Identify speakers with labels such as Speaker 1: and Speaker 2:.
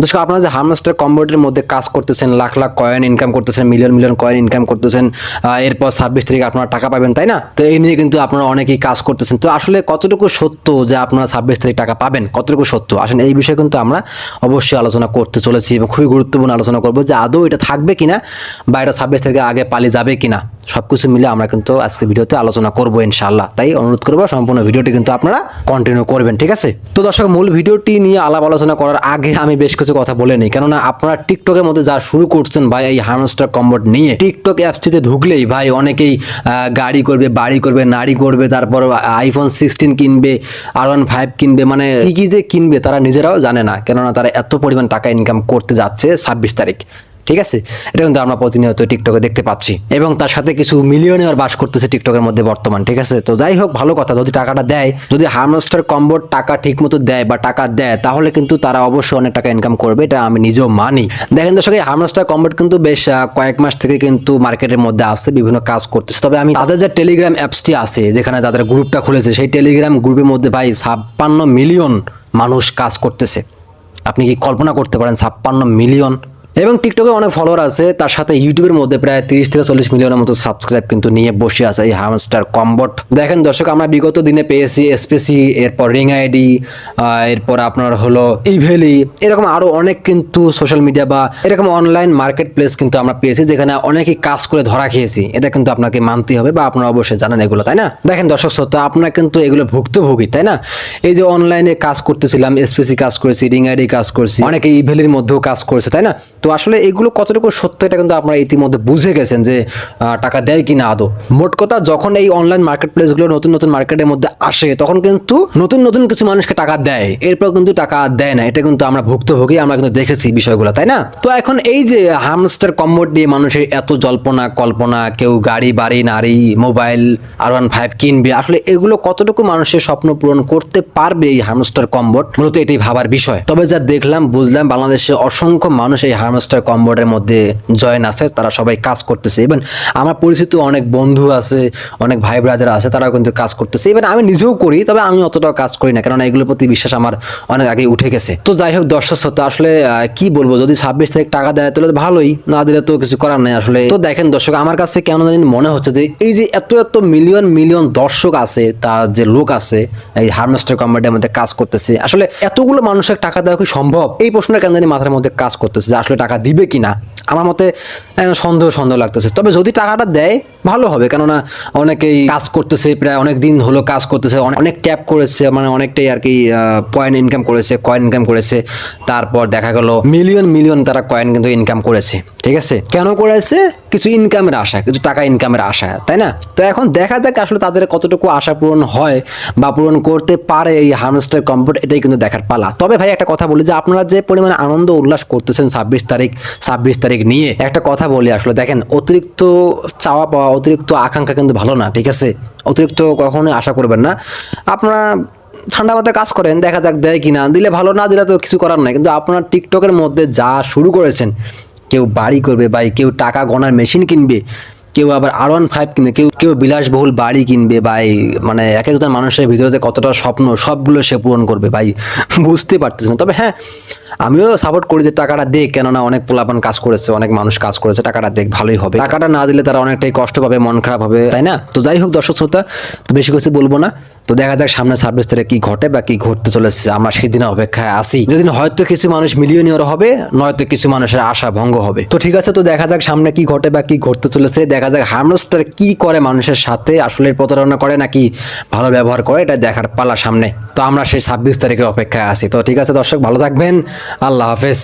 Speaker 1: দর্শক, আপনারা যে হামস্টার কম্বোর্ডের মধ্যে কাজ করতেছেন, লাখ লাখ কয়েন ইনকাম করতেছেন মিলিয়ন মিলিয়ন কয়েন ইনকাম করতেছেন এরপর ছাব্বিশ তারিখে আপনারা টাকা পাবেন, তাই না? তো এই নিয়ে কিন্তু আপনারা অনেকেই কাজ করতেছেন। তো আসলে কতটুকু সত্য যে আপনারা ছাব্বিশ তারিখ টাকা পাবেন? কতটুকু সত্য? আসলে এই বিষয়ে কিন্তু আমরা অবশ্যই আলোচনা করতে চলেছি এবং খুবই গুরুত্বপূর্ণ আলোচনা করব যে আদৌ এটা থাকবে কিনা বা এটা ছাব্বিশ তারিখে আগে পালিয়ে যাবে কিনা। সব কিছু মিলে আমরা কিন্তু আজকে ভিডিওতে আলোচনা করব ইনশাল্লাহ তাই অনুরোধ করব সম্পূর্ণ ভিডিওটি কিন্তু আপনারা কন্টিনিউ করবেন, ঠিক আছে? তো দর্শক, মূল ভিডিওটি নিয়ে আলাপ আলোচনা করার আগে আমি বেশ কিছু কথা বলে নিই। কেননা আপনারা টিকটকের মধ্যে যা শুরু করছেন ভাই, এই হার্মস্টার কম্বোর্ড নিয়ে টিকটক অ্যাপসটিতে ঢুকলেই ভাই অনেকেই গাড়ি করবে, বাড়ি করবে নাড়ি করবে, তারপর আইফোন সিক্সটিন কিনবে আর ওয়ান ফাইভ কিনবে মানে কি কি যে কিনবে তারা নিজেরাও জানে না। কেননা তারা এত পরিমাণ টাকা ইনকাম করতে যাচ্ছে ছাব্বিশ তারিখ। ঠিক আছে? এটা কিন্তু আমরা প্রতিনিয়ত টিকটকে দেখতে পাচ্ছি। এবং তার সাথে কিছু মিলিয়নিয়ার বাস করতেছে টিকটকের মধ্যে বর্তমান, ঠিক আছে? তো যাই হোক, ভালো কথা, যদি টাকাটা দেয়, যদি হার্মস্টার কম্বোর টাকা ঠিক মতো দেয় বা টাকা দেয়, তাহলে কিন্তু তারা অবশ্যই অনেক টাকা ইনকাম করবে, এটা আমি নিজেও মানি। দেখেন দর্শক, এই হার্মস্টার কম্বোট কিন্তু বেশ কয়েক মাস থেকে কিন্তু মার্কেটের মধ্যে আসছে, বিভিন্ন কাজ করতেছে। তবে আমি তাদের যে টেলিগ্রাম অ্যাপসটি আছে, যেখানে তাদের গ্রুপটা খুলেছে, সেই টেলিগ্রাম গ্রুপের মধ্যে ভাই ছাপ্পান্ন মিলিয়ন মানুষ কাজ করতেছে। আপনি কি কল্পনা করতে পারেন ছাপ্পান্ন মিলিয়ন এবং টিকটকে অনেক ফলোয়ার আছে, তার সাথে ইউটিউবের মধ্যে প্রায় তিরিশ থেকে চল্লিশ মিলিয়নের মতো সাবস্ক্রাইব কিন্তু নিয়ে বসে আছে এই হামস্টার কম্বট দেখেন দর্শক, আমরা বিগত দিনে পেয়েছি এসপিসি এরপর রিং আইডি এরপর আপনার হলো ইভেলি এরকম আরও অনেক কিন্তু সোশ্যাল মিডিয়া বা এরকম অনলাইন মার্কেট প্লেস কিন্তু আমরা পেয়েছি যেখানে অনেকেই কাজ করে ধরা খেয়েছি। এটা কিন্তু আপনাকে মানতেই হবে বা আপনারা অবশ্যই জানেন এগুলো, তাই না? দেখেন দর্শক, শ্রোতা, আপনারা কিন্তু এগুলো ভুক্তভোগী, তাই না? এই যে অনলাইনে কাজ করতেছিলাম এসপিসি কাজ করেছি রিং আইডি কাজ করেছি, অনেকে ইভেলির মধ্যেও কাজ করেছে, তাই না? তো আসলে এগুলো কতটুকু সত্য এটা কিন্তু আপনারা ইতিমধ্যে বুঝে গেছেন যে টাকা দেয় কিনা আদৌ। মোট কথা, যখন এই অনলাইন মার্কেট প্লেসগুলো নতুন নতুন মার্কেটের মধ্যে আসে, তখন কিন্তু নতুন নতুন কিছু মানুষকে টাকা দেয়। এরপর কিন্তু টাকা দেয় না। এটা কিন্তু আমরা ভুক্তভোগী, আমরা কিন্তু দেখেছি বিষয়গুলো, তাই না? তো এখন এই যে হামস্টার কম্বোর্ড নিয়ে মানুষের এত জল্পনা, কল্পনা, কেউ গাড়ি, বাড়ি, নারী মোবাইল আর ওয়ান ফাইভ কিনবে, আসলে এগুলো কতটুকু মানুষের স্বপ্ন পূরণ করতে পারবে এই হামস্টার কম্বোর্ড মূলত এটাই ভাবার বিষয়। তবে যা দেখলাম, বুঝলাম, বাংলাদেশে অসংখ্য মানুষ এই হার্মস্টার কম্বোর্ডের মধ্যে জয়েন আছে, তারা সবাই কাজ করতেছে। ইভেন আমার পরিচিত অনেক বন্ধু আছে, অনেক ভাই ব্রাদার আছে, তারাও কিন্তু কাজ করতেছে। ইভেন আমি নিজেও করি, তবে আমি অতটাও কাজ করি না, কেননা এগুলোর প্রতি বিশ্বাস আমার অনেক আগে উঠে গেছে। তো যাই হোক, দর্শক শ্রোতা, আসলে কি বলব, যদি ছাব্বিশ তারিখ টাকা দেয়, তাহলে ভালোই, না দিলে তো কিছু করার নেই আসলে। তো দেখেন দর্শক, আমার কাছে কেন জানি মনে হচ্ছে যে, এই যে এত এত মিলিয়ন মিলিয়ন দর্শক আছে, তার যে লোক আছে, এই হার্মস্টার কম্বার্টের মধ্যে কাজ করতেছে, আসলে এতগুলো মানুষের টাকা দেওয়া কি সম্ভব? এই প্রশ্নটা কেন জানি মাথার মধ্যে কাজ করতেছে, যে আসলে টাকা দিবে কি না আমার মতে সন্দেহ সন্দেহ লাগতেছে। তবে যদি টাকাটা দেয়, ভালো হবে। কেননা অনেকেই কাজ করতেছে, প্রায় অনেক দিন হলো কাজ করতেছে অনেক- অনেক ট্যাপ করেছে মানে অনেকটাই আর কি পয়েন্ট ইনকাম করেছে কয়েন ইনকাম করেছে। তারপর দেখা গেল মিলিয়ন মিলিয়ন তারা কয়েন কিন্তু ইনকাম করেছে। ঠিক আছে? কেন করেছে? কিছু ইনকামের আশা, কিছু টাকা ইনকামের আশা, তাই না? তো এখন দেখা যাক আসলে তাদের কতটুকু আশা পূরণ হয় বা পূরণ করতে পারে এই হার্মস্টার কম্পোর্ট এটাই কিন্তু দেখার পালা। তবে ভাই, একটা কথা বলি যে আপনারা যে পরিমাণে আনন্দ উল্লাস করতেছেন ছাব্বিশ তারিখ ছাব্বিশ তারিখ নিয়ে, একটা কথা বলি আসলে। দেখেন, অতিরিক্ত চাওয়া পাওয়া, অতিরিক্ত আকাঙ্ক্ষা কিন্তু ভালো না, ঠিক আছে? অতিরিক্ত কখনোই আশা করবেন না। আপনারা ঠান্ডা মাথায় কাজ করেন, দেখা যাক দেয় কিনা। দিলে ভালো, না দিলে তো কিছু করার নাই। কিন্তু আপনারা টিকটকের মধ্যে যা শুরু করেছেন কেউ বাড়ি করবে বা কেউ টাকা গণার মেশিন কিনবে, কেউ আবার আর ওয়ান ফাইভ কিনবে, কেউ কেউ বিলাসবহুল বাড়ি কিনবে ভাই মানে এক একজন মানুষের ভিতরে কতটা স্বপ্ন, সবগুলো সে পূরণ করবে, ভাই, বুঝতে পারতেছে না। তবে হ্যাঁ আমিও সাপোর্ট করি যে টাকাটা দেখ, কেননা অনেক পোলাপান কাজ করেছে, অনেক মানুষ কাজ করেছে, টাকাটা দেখ, ভালোই হবে। টাকাটা না দিলে তারা অনেকটাই কষ্ট পাবে, মন খারাপ হবে, তাই না? তো যাই হোক দর্শক শ্রোতা, তো বেশি কিছু বলব না। তো দেখা যাক সামনে ছাব্বিশ তারিখে কি ঘটে বা কি ঘটতে চলেছে। আমরা সেদিনের অপেক্ষায় আসি যেদিন হয়তো কিছু মানুষ মিলিয়নিয়র হবে, নয়তো কিছু মানুষের আশা ভঙ্গ হবে। তো ঠিক আছে, তো দেখা যাক সামনে কি ঘটে বা কি ঘটতে চলেছে। দেখা যাক হার্মস্টার কি করে মানুষের সাথে আসলে প্রতারণা করে নাকি ভালো ব্যবহার করে, এটা দেখার পালা সামনে। তো আমরা সেই ছাব্বিশ তারিখের অপেক্ষায় আছি। তো ঠিক আছে, দর্শক, ভালো থাকবেন। আল্লাহ হাফেজ।